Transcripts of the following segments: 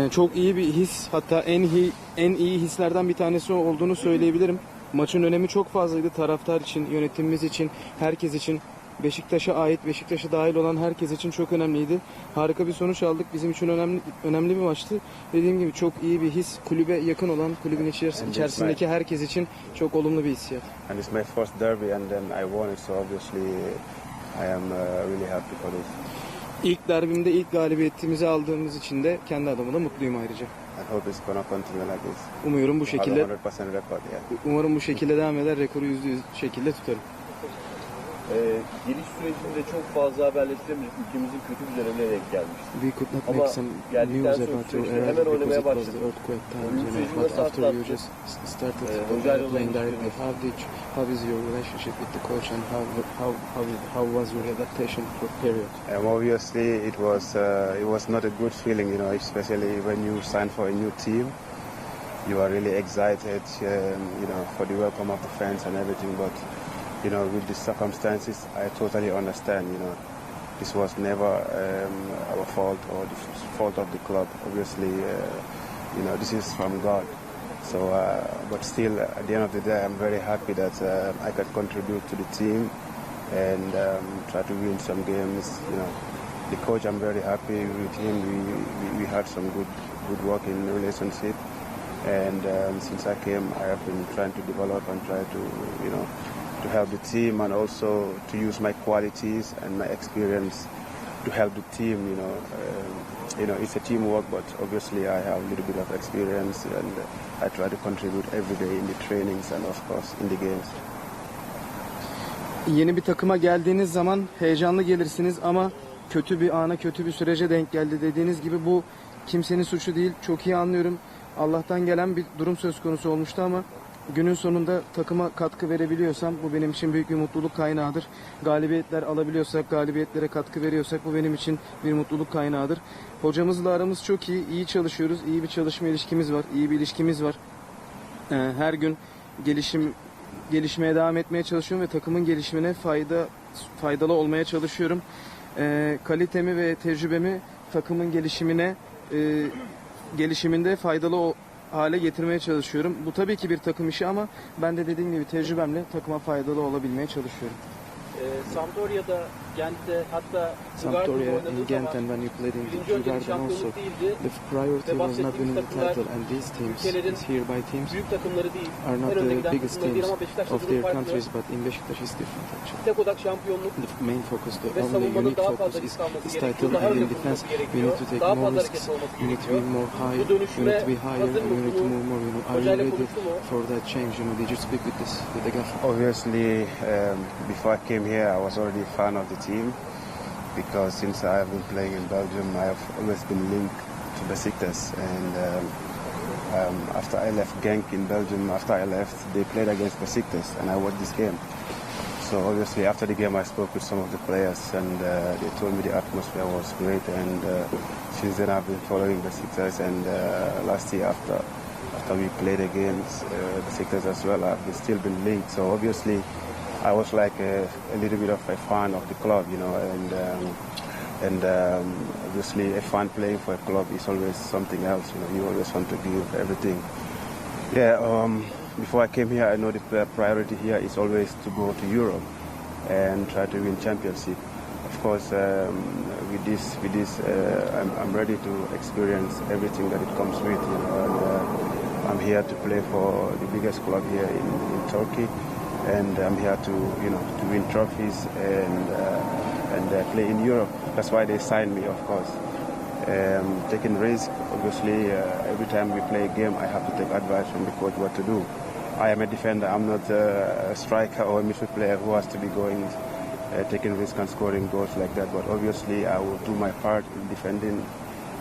Ee, Çok iyi bir his hatta en iyi, en iyi hislerden bir tanesi olduğunu söyleyebilirim. Maçın önemi çok fazlaydı taraftar için, yönetimimiz için, herkes için. Beşiktaş'a ait, Beşiktaş'a dahil olan herkes için çok önemliydi. Harika bir sonuç aldık. Bizim için önemli önemli bir maçtı. Dediğim gibi çok iyi bir his. Kulübe yakın olan, kulübün içerisindeki herkes için çok olumlu bir hissiyat. and it's my first derby, and then I won it. So obviously, I am uh, really happy for this. İlk derbimde ilk galibiyetimizi aldığımız için de kendi adıma da mutluyum ayrıca. I hope it's gonna continue like this. Umuyorum bu Have şekilde 100% record, yeah. umarım bu şekilde devam eder. Rekoru %100 şekilde tutarım. Ee, geliş sürecinde çok fazla haberleştiremedik. Ülkemizin kötü bir dönemine denk gelmişti. We could not Ama make some geldikten news sonra about your süreçte hemen because oynamaya it was the earthquake times, Oyun you know. sürecini But nasıl after you atlattı? just s- started Ee, uh, hocayla playing directly, how did you, how is your relationship with the coach and how how how, how was your adaptation for period? Um, obviously, it was uh, it was not a good feeling, you know, especially when you sign for a new team. You are really excited, um, you know, for the welcome of the fans and everything. But you know, with the circumstances, I totally understand. You know, this was never um, our fault or the fault of the club. Obviously, uh, you know, this is from God. So, uh, but still, at the end of the day, I'm very happy that uh, I could contribute to the team and um, try to win some games. You know, the coach, I'm very happy with him. We, we, we had some good good working relationship, and um, since I came, I have been trying to develop and try to you know to help the team and also to use my qualities and my experience to help the team. You know, um, you know, it's a teamwork, but obviously I have a little bit of experience, and uh, I try to contribute every day in the trainings and of course in the games. Yeni bir takıma geldiğiniz zaman heyecanlı gelirsiniz ama kötü bir ana, kötü bir sürece denk geldi dediğiniz gibi bu kimsenin suçu değil. Çok iyi anlıyorum. Allah'tan gelen bir durum söz konusu olmuştu ama günün sonunda takıma katkı verebiliyorsam bu benim için büyük bir mutluluk kaynağıdır. Galibiyetler alabiliyorsak, galibiyetlere katkı veriyorsak bu benim için bir mutluluk kaynağıdır. Hocamızla aramız çok iyi, iyi çalışıyoruz. iyi bir çalışma ilişkimiz var, iyi bir ilişkimiz var. Ee, her gün gelişim gelişmeye devam etmeye çalışıyorum ve takımın gelişimine fayda faydalı olmaya çalışıyorum. Ee, kalitemi ve tecrübemi takımın gelişimine e, gelişiminde faydalı hale getirmeye çalışıyorum. Bu tabii ki bir takım işi ama ben de dediğim gibi tecrübemle takıma faydalı olabilmeye çalışıyorum. Ee, Sampdoria'da, Sampdoria in oynadığı Gent and when you played in birinci önceliği Djurgården also şampiyonluk değildi. the priority Ve was not winning the title and these teams ülkelerin is hereby teams Büyük takımları değil. are not the biggest teams of their countries but in Beşiktaş is different actually. Tek odak şampiyonluk The main focus, the only unique focus is, risk is title and in defense we need to take more risks, we need to be more high, we need to be higher, and we need to move more, you know. Are you ready for that change, you know? Did you speak with this, with the gaffer? Obviously, um, before I came here, I was already a fan of the team because since I have been playing in Belgium, I have always been linked to Besiktas. And um, um, after I left Genk in Belgium, after I left, they played against Besiktas, and I watched this game. So obviously, after the game, I spoke with some of the players, and uh, they told me the atmosphere was great. And uh, since then, I've been following Besiktas. And uh, last year, after after we played against uh, Besiktas as well, I've been, still been linked. So obviously, I was like a, a little bit of a fan of the club, you know, and um, and um, obviously, a fan playing for a club is always something else. You know, you always want to give everything. Yeah. Um, before I came here, I know the priority here is always to go to Europe and try to win championship. Of course, um, with this, with this, uh, I'm, I'm ready to experience everything that it comes with. You know, and, uh, I'm here to play for the biggest club here in, in Turkey, and I'm here to, you know, to win trophies and uh, and uh, play in Europe. That's why they signed me, of course. Um, taking risk, obviously, uh, every time we play a game, I have to take advice from the coach what to do. I am a defender. I'm not a striker or a midfield player who has to be going, uh, taking risk and scoring goals like that. But obviously, I will do my part in defending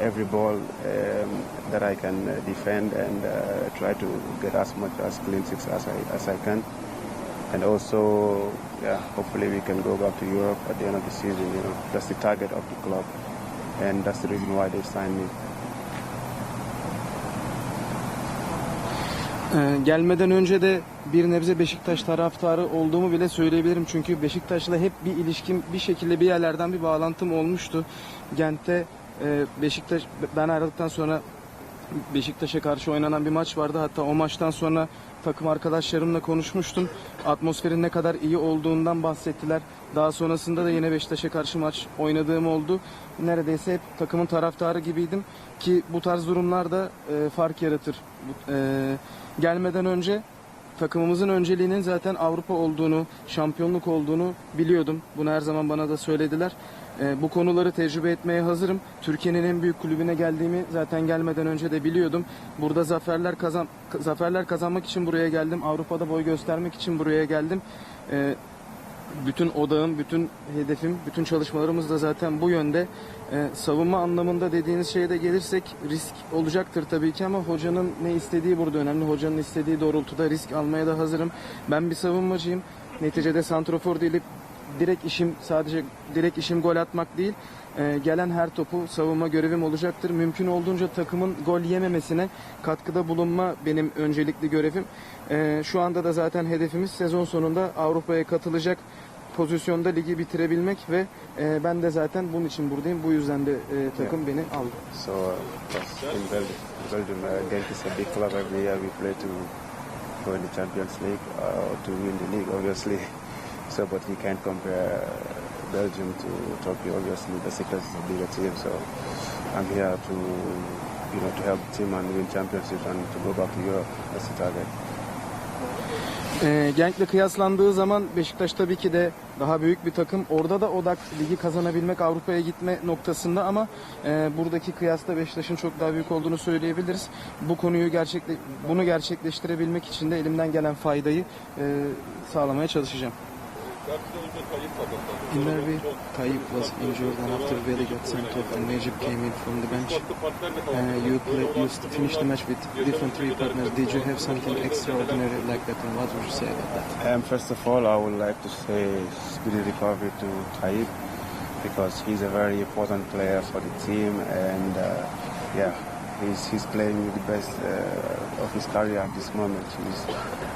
every ball um, that I can uh, defend and uh, try to get as much as clean six as I as I can. And also, yeah, hopefully we can go back to Europe at the end of the season. You know, that's the target of the club, and that's the reason why they signed me. Ee, gelmeden önce de bir nebze Beşiktaş taraftarı olduğumu bile söyleyebilirim. Çünkü Beşiktaş'la hep bir ilişkim, bir şekilde bir yerlerden bir bağlantım olmuştu. Gent'te e, Beşiktaş, ben ayrıldıktan sonra Beşiktaş'a karşı oynanan bir maç vardı. Hatta o maçtan sonra takım arkadaşlarımla konuşmuştum. Atmosferin ne kadar iyi olduğundan bahsettiler. Daha sonrasında da yine Beşiktaş'a karşı maç oynadığım oldu. Neredeyse hep takımın taraftarı gibiydim ki bu tarz durumlarda e, fark yaratır. E, gelmeden önce takımımızın önceliğinin zaten Avrupa olduğunu, şampiyonluk olduğunu biliyordum. Bunu her zaman bana da söylediler. Ee, bu konuları tecrübe etmeye hazırım. Türkiye'nin en büyük kulübüne geldiğimi zaten gelmeden önce de biliyordum. Burada zaferler kazan zaferler kazanmak için buraya geldim. Avrupa'da boy göstermek için buraya geldim. Ee, bütün odağım, bütün hedefim, bütün çalışmalarımız da zaten bu yönde. Ee, savunma anlamında dediğiniz şeye de gelirsek risk olacaktır tabii ki ama hocanın ne istediği burada önemli. Hocanın istediği doğrultuda risk almaya da hazırım. Ben bir savunmacıyım. Neticede santrofor değilim. Direkt işim sadece direkt işim gol atmak değil. Ee, gelen her topu savunma görevim olacaktır. Mümkün olduğunca takımın gol yememesine katkıda bulunma benim öncelikli görevim. Ee, şu anda da zaten hedefimiz sezon sonunda Avrupa'ya katılacak pozisyonda ligi bitirebilmek ve e, ben de zaten bunun için buradayım. Bu yüzden de e, takım beni aldı. So uh, in Belgium, Belgium uh, Genk is a big club. Every year we play to go in the Champions League uh, to win the league, obviously. So, but we can't compare Belgium to Turkey. Obviously, Besiktas is a bigger team. So, I'm here to you know to help the team and win championships and to go back to Europe. That's the target. E, Genk'le kıyaslandığı zaman Beşiktaş tabii ki de daha büyük bir takım. Orada da odak ligi kazanabilmek, Avrupa'ya gitme noktasında ama e, buradaki kıyasla Beşiktaş'ın çok daha büyük olduğunu söyleyebiliriz. Bu konuyu gerçekle bunu gerçekleştirebilmek için de elimden gelen faydayı e, sağlamaya çalışacağım. In Derby, Tayyip was injured and after Veli got sent off and Necip came in from the bench. Uh, you play, you finished the match with different three partners. Did you have something extraordinary like that and what would you say about that? Um, first of all, I would like to say speedy recovery to Taib because he's a very important player for the team, and uh, yeah, he's he's playing the best uh, of his career at this moment.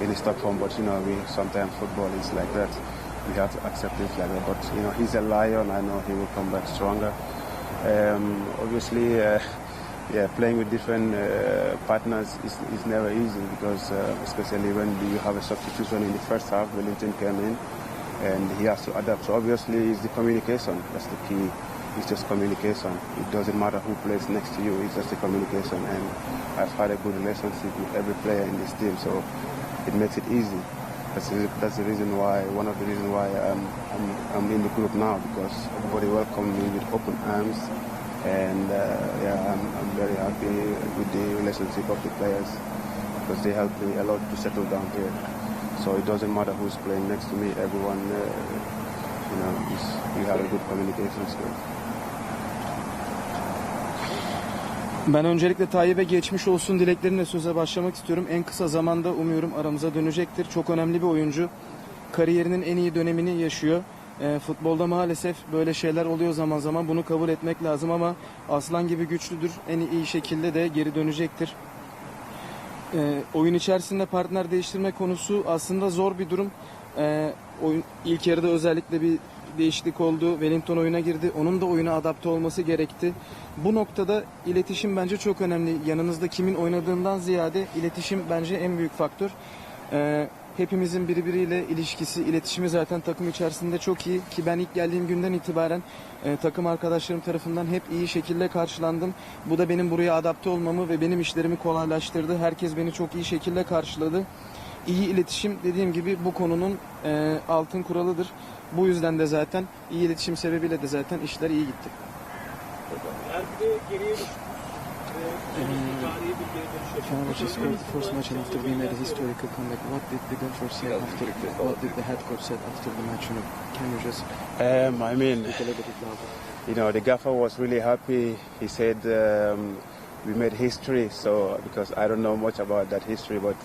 He's in Stockholm, but you know, we sometimes football is like that. We have to accept it like that. But you know, he's a lion. I know he will come back stronger. Um, obviously. Uh, yeah, playing with different uh, partners is, is never easy because, uh, especially when you have a substitution in the first half, Wellington came in and he has to adapt. So obviously, it's the communication. That's the key. It's just communication. It doesn't matter who plays next to you. It's just the communication. And I've had a good relationship with every player in this team, so it makes it easy. That's the, that's the reason why, one of the reasons why I'm, I'm, I'm in the group now because everybody welcomed me with open arms and uh, yeah, I'm, I'm very happy with the relationship of the players because they helped me a lot to settle down here. So it doesn't matter who's playing next to me. Everyone, uh, you know, we have a good communication skill. Ben öncelikle Tayyip'e geçmiş olsun dileklerimle söze başlamak istiyorum. En kısa zamanda umuyorum aramıza dönecektir. Çok önemli bir oyuncu. Kariyerinin en iyi dönemini yaşıyor. E, futbolda maalesef böyle şeyler oluyor zaman zaman. Bunu kabul etmek lazım ama aslan gibi güçlüdür. En iyi şekilde de geri dönecektir. E, oyun içerisinde partner değiştirme konusu aslında zor bir durum. E, oyun ilk yarıda özellikle bir değişiklik oldu. Wellington oyuna girdi. Onun da oyuna adapte olması gerekti. Bu noktada iletişim bence çok önemli. Yanınızda kimin oynadığından ziyade iletişim bence en büyük faktör. E, hepimizin birbiriyle ilişkisi, iletişimi zaten takım içerisinde çok iyi ki ben ilk geldiğim günden itibaren e, takım arkadaşlarım tarafından hep iyi şekilde karşılandım. Bu da benim buraya adapte olmamı ve benim işlerimi kolaylaştırdı. Herkes beni çok iyi şekilde karşıladı. İyi iletişim dediğim gibi bu konunun e, altın kuralıdır. Bu yüzden de zaten iyi iletişim sebebiyle de zaten işler iyi gitti. Erbil'e geriye düştük. Ve tarihi bir geri dönüş yaşadık. Fenerbahçe scored the first match and after we made a historical comeback. What did the gaffer say after? What did the head coach say after the match? You know, can you just Um, I mean, speak a little bit louder? you know, the gaffer was really happy. He said um, we made history. So because I don't know much about that history, but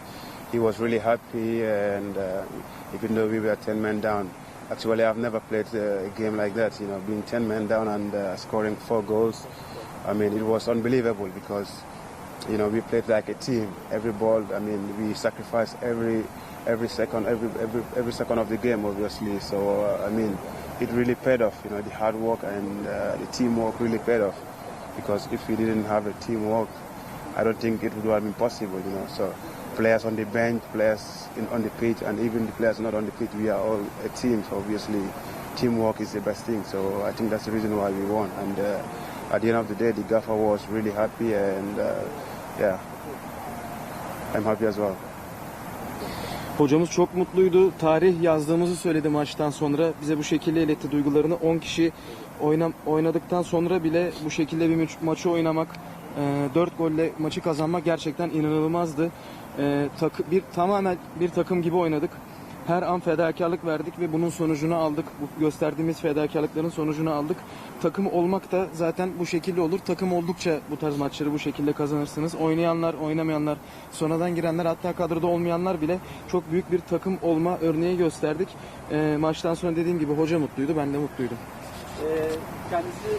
he was really happy. And uh, even though we were ten men down, actually I've never played a game like that. You know, being ten men down and uh, scoring four goals. I mean, it was unbelievable because you know we played like a team. Every ball, I mean, we sacrificed every every second, every every every second of the game, obviously. So uh, I mean, it really paid off. You know, the hard work and uh, the teamwork really paid off. Because if we didn't have a teamwork, I don't think it would have been possible, you know. So players on the bench, players in, on the pitch, and even the players not on the pitch, we are all a team. So obviously, teamwork is the best thing. So I think that's the reason why we won. And uh, at the end of the day, the gaffer was really happy, and uh, yeah, I'm happy as well. Hocamız çok mutluydu. Tarih yazdığımızı söyledi maçtan sonra. Bize bu şekilde iletti duygularını. 10 kişi oynadıktan sonra bile bu şekilde bir maç- maçı oynamak, 4 golle maçı kazanmak gerçekten inanılmazdı. E, takı, bir tamamen bir takım gibi oynadık. Her an fedakarlık verdik ve bunun sonucunu aldık. Bu gösterdiğimiz fedakarlıkların sonucunu aldık. Takım olmak da zaten bu şekilde olur. Takım oldukça bu tarz maçları bu şekilde kazanırsınız. Oynayanlar, oynamayanlar, sonradan girenler hatta kadroda olmayanlar bile çok büyük bir takım olma örneği gösterdik. Ee, maçtan sonra dediğim gibi hoca mutluydu, ben de mutluydum. Ee, kendisi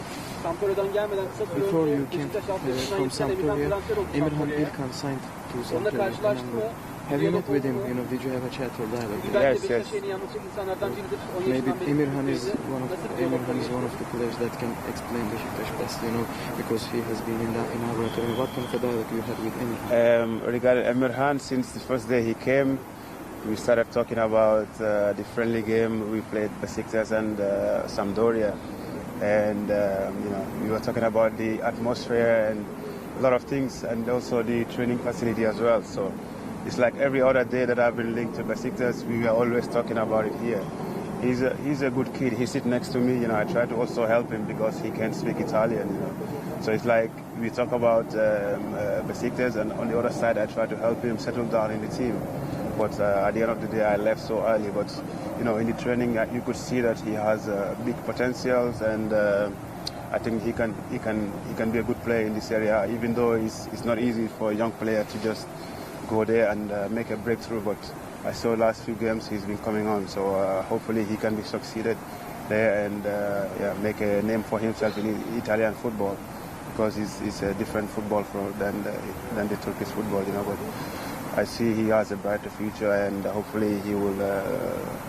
Sampdoria'dan gelmeden kısa süre Before önce you came Beşiktaş uh, altyapısından from yetişen Emirhan transfer oldu Emirhan Sampdoria'ya. Ilkan signed to Onunla Sampdoria. karşılaştı mı? Have you met with him? You know, did you have a chat or dialogue? Belki Yes, de yes. En iyi anlatacak insanlardan biridir. 10 Maybe yaşından beri Emirhan is Türkiye'de. one of Nasıl bir Emirhan is one of the players that can explain Beşiktaş best, you know, because he has been in that in our laboratory. What kind of a dialogue you had with Emirhan? Um, regarding Emirhan, since the first day he came, we started talking about uh, the friendly game we played Besiktas and uh, Sampdoria, and um, you know we were talking about the atmosphere and a lot of things, and also the training facility as well. So it's like every other day that I've been linked to Besiktas, we were always talking about it here. He's a he's a good kid. He sits next to me. You know, I try to also help him because he can speak Italian. You know, so it's like we talk about um, uh, Besiktas, and on the other side, I try to help him settle down in the team. But uh, at the end of the day, I left so early. But you know, in the training, uh, you could see that he has uh, big potentials, and uh, I think he can he can he can be a good player in this area. Even though it's it's not easy for a young player to just go there and uh, make a breakthrough, but I saw last few games he's been coming on, so uh, hopefully he can be succeeded there and yeah, make a name for himself in Italian football because it's, it's a different football than the, than the Turkish football, you know. But I see he has a brighter future and hopefully he will uh,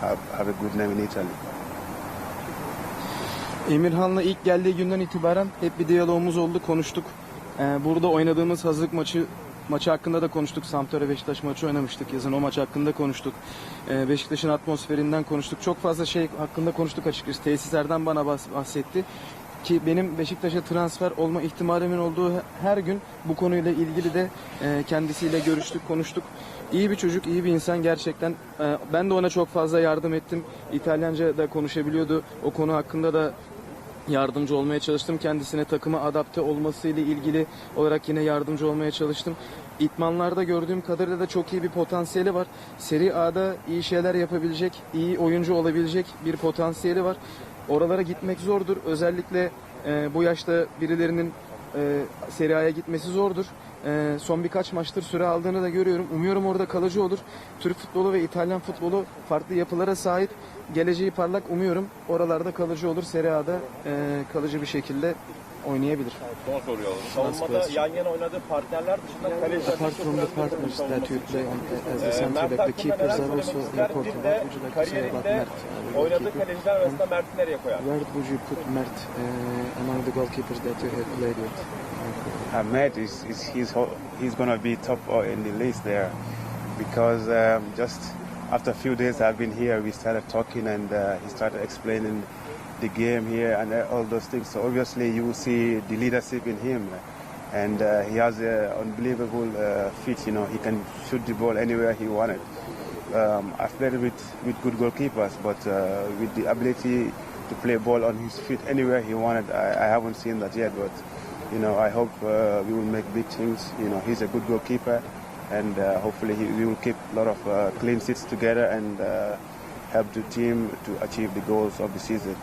have, have a good name in Italy. Emirhan'la ilk geldiği günden itibaren hep bir diyalogumuz oldu, konuştuk. Ee, burada oynadığımız hazırlık maçı maçı hakkında da konuştuk. Sampdoria Beşiktaş maçı oynamıştık yazın. O maç hakkında konuştuk. Ee, Beşiktaş'ın atmosferinden konuştuk. Çok fazla şey hakkında konuştuk açıkçası. Tesislerden bana bahs- bahsetti. Ki benim Beşiktaş'a transfer olma ihtimalimin olduğu her gün bu konuyla ilgili de e, kendisiyle görüştük, konuştuk. İyi bir çocuk, iyi bir insan gerçekten. Ee, ben de ona çok fazla yardım ettim. İtalyanca da konuşabiliyordu. O konu hakkında da yardımcı olmaya çalıştım. Kendisine takıma adapte olmasıyla ilgili olarak yine yardımcı olmaya çalıştım. İtmanlarda gördüğüm kadarıyla da çok iyi bir potansiyeli var. Serie A'da iyi şeyler yapabilecek, iyi oyuncu olabilecek bir potansiyeli var. Oralara gitmek zordur. Özellikle e, bu yaşta birilerinin e, Serie A'ya gitmesi zordur. E, son birkaç maçtır süre aldığını da görüyorum. Umuyorum orada kalıcı olur. Türk futbolu ve İtalyan futbolu farklı yapılara sahip. Geleceği parlak umuyorum. Oralarda kalıcı olur. Serie A'da e, kalıcı bir şekilde oynayabilir. Son soruyu alalım. Savunmada yan yana oynadığı partnerler dışında kaleciler Apart from the partners that you play on as a center Mert back, the keepers are also important. What would you like to say about Mert? uh, oynadığı goalkeeper? kaleciler arasında Mert'i nereye koyar? Where would you put Mert uh, among the goalkeepers that you have played with? Ahmed is, is he's he's gonna be top uh, in the list there because um, just after a few days I've been here, we started talking and uh, he started explaining the game here and uh, all those things. So obviously you see the leadership in him, and uh, he has an unbelievable uh, fit. You know, he can shoot the ball anywhere he wanted. Um, I've played with with good goalkeepers, but uh, with the ability to play ball on his feet anywhere he wanted, I, I haven't seen that yet. But you know, I hope uh, we will make big things. You know, he's a good goalkeeper, and uh, hopefully he, we will keep a lot of clean sheets together and help the team to achieve the goals of the season.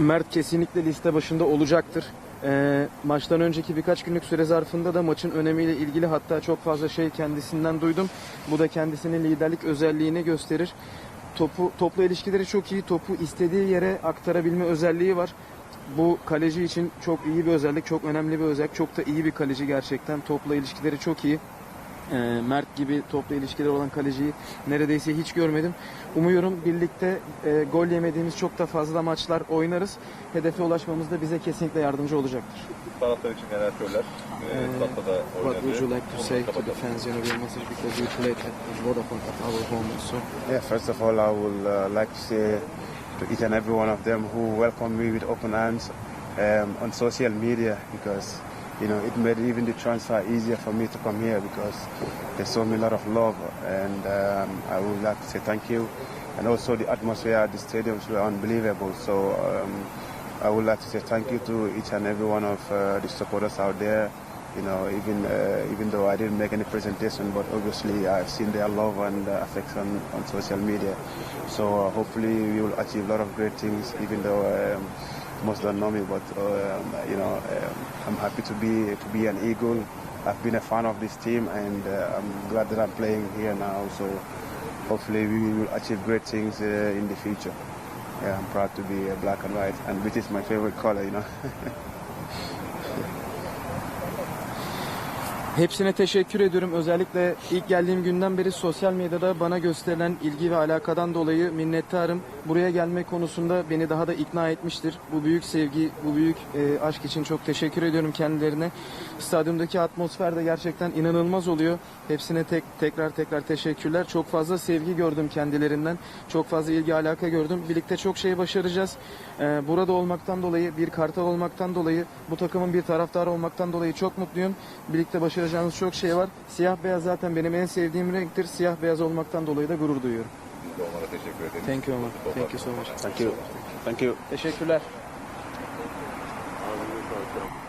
Mert kesinlikle liste başında olacaktır. Ee, maçtan önceki birkaç günlük süre zarfında da maçın önemiyle ilgili hatta çok fazla şey kendisinden duydum. Bu da kendisinin liderlik özelliğini gösterir. Topu topla ilişkileri çok iyi. Topu istediği yere aktarabilme özelliği var. Bu kaleci için çok iyi bir özellik, çok önemli bir özellik. Çok da iyi bir kaleci gerçekten. Topla ilişkileri çok iyi. E, Mert gibi topla ilişkileri olan kaleciyi neredeyse hiç görmedim. Umuyorum birlikte e, gol yemediğimiz çok da fazla maçlar oynarız. Hedefe ulaşmamızda bize kesinlikle yardımcı olacaktır. Taraftar için neler söyler? Tatlı'da What would you oynadı. like to say to the fans, you know, your message because you played at Vodafone at our home so Yeah, first of all, I would uh, like to say to each and every one of them who welcomed me with open arms um, on social media because you know it made even the transfer easier for me to come here because they showed me a lot of love and um, I would like to say thank you. And also the atmosphere at the stadiums were unbelievable. So um, I would like to say thank you to each and every one of uh, the supporters out there. You know, even uh, even though I didn't make any presentation, but obviously I've seen their love and uh, affection on social media. So uh, hopefully we will achieve a lot of great things. Even though um, most don't know me, but um, you know, um, I'm happy to be to be an Eagle. I've been a fan of this team, and uh, I'm glad that I'm playing here now. So hopefully we will achieve great things uh, in the future. Yeah, I'm proud to be uh, black and white, and which is my favorite color, you know. Hepsine teşekkür ediyorum. Özellikle ilk geldiğim günden beri sosyal medyada bana gösterilen ilgi ve alakadan dolayı minnettarım. Buraya gelme konusunda beni daha da ikna etmiştir. Bu büyük sevgi, bu büyük e, aşk için çok teşekkür ediyorum kendilerine. Stadyumdaki atmosfer de gerçekten inanılmaz oluyor. Hepsine tek tekrar tekrar teşekkürler. Çok fazla sevgi gördüm kendilerinden. Çok fazla ilgi alaka gördüm. Birlikte çok şey başaracağız. Ee, burada olmaktan dolayı, bir kartal olmaktan dolayı, bu takımın bir taraftarı olmaktan dolayı çok mutluyum. Birlikte başaracağımız çok şey var. Siyah beyaz zaten benim en sevdiğim renktir. Siyah beyaz olmaktan dolayı da gurur duyuyorum. Biz de onlara teşekkür ederiz. Thank you, Omar. Thank you so much. Thank you. Thank you. Teşekkürler.